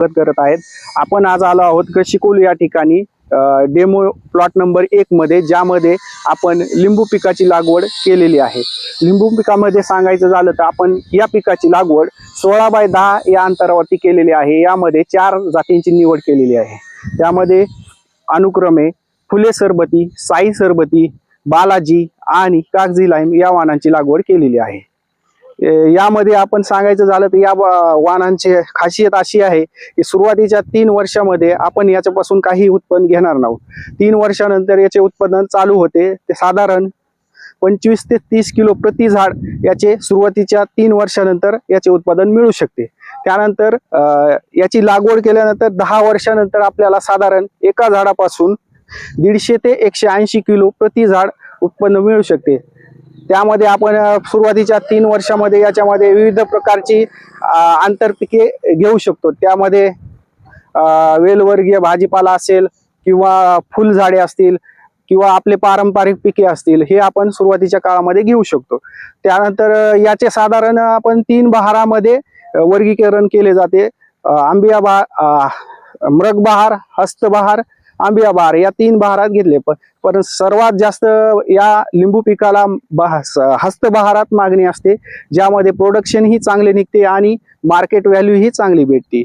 स्वागत करत आहेत. आपण आज आलो आहोत कृषिकुल या ठिकाणी डेमो प्लॉट नंबर एक मध्ये ज्यामध्ये आपण लिंबू पिकाची लागवड केलेली आहे. लिंबू पिकामध्ये सांगायचं झालं तर आपण या पिकाची लागवड सोळा बाय दहा या अंतरावरती केलेली आहे. यामध्ये चार जातींची निवड केलेली आहे. त्यामध्ये अनुक्रमे फुले सरबती साई सरबती बालाजी आणि कागजी लाईम या वाहनांची लागवड केलेली आहे. यामध्ये आपण सांगायचं झालं तर या वा- वाहनांची खासियत अशी आहे की सुरुवातीच्या तीन वर्षामध्ये आपण याच्यापासून काही उत्पन्न घेणार नाहोत तीन वर्षानंतर याचे उत्पादन चालू होते. ते साधारण पंचवीस ते तीस किलो प्रति झाड याचे सुरुवातीच्या तीन वर्षानंतर याचे उत्पादन मिळू शकते. त्यानंतर याची लागवड केल्यानंतर दहा वर्षानंतर आपल्याला साधारण एका झाडापासून दीडशे ते एकशे ऐंशी किलो प्रति झाड उत्पन्न मिळू शकते. त्यामध्ये आपण सुरुवातीच्या तीन वर्षामध्ये याच्यामध्ये विविध प्रकारची आंतरपिके घेऊ शकतो. त्यामध्ये वेलवर्गीय भाजीपाला असेल किंवा फुलझाडे असतील किंवा आपले पारंपरिक पिके असतील हे आपण सुरुवातीच्या काळामध्ये घेऊ शकतो. त्यानंतर याचे साधारण आपण तीन बहारामध्ये वर्गीकरण केले जाते. आंबिया बहार मृगबहार हस्तबहार आंबिया बहार या तीन बहारात घेतले. पण पण सर्वात जास्त या लिंबू पिकाला स- हस्तबहारात मागणी असते. ज्यामध्ये प्रोडक्शनही चांगले निघते आणि मार्केट व्हॅल्यू ही चांगली भेटते.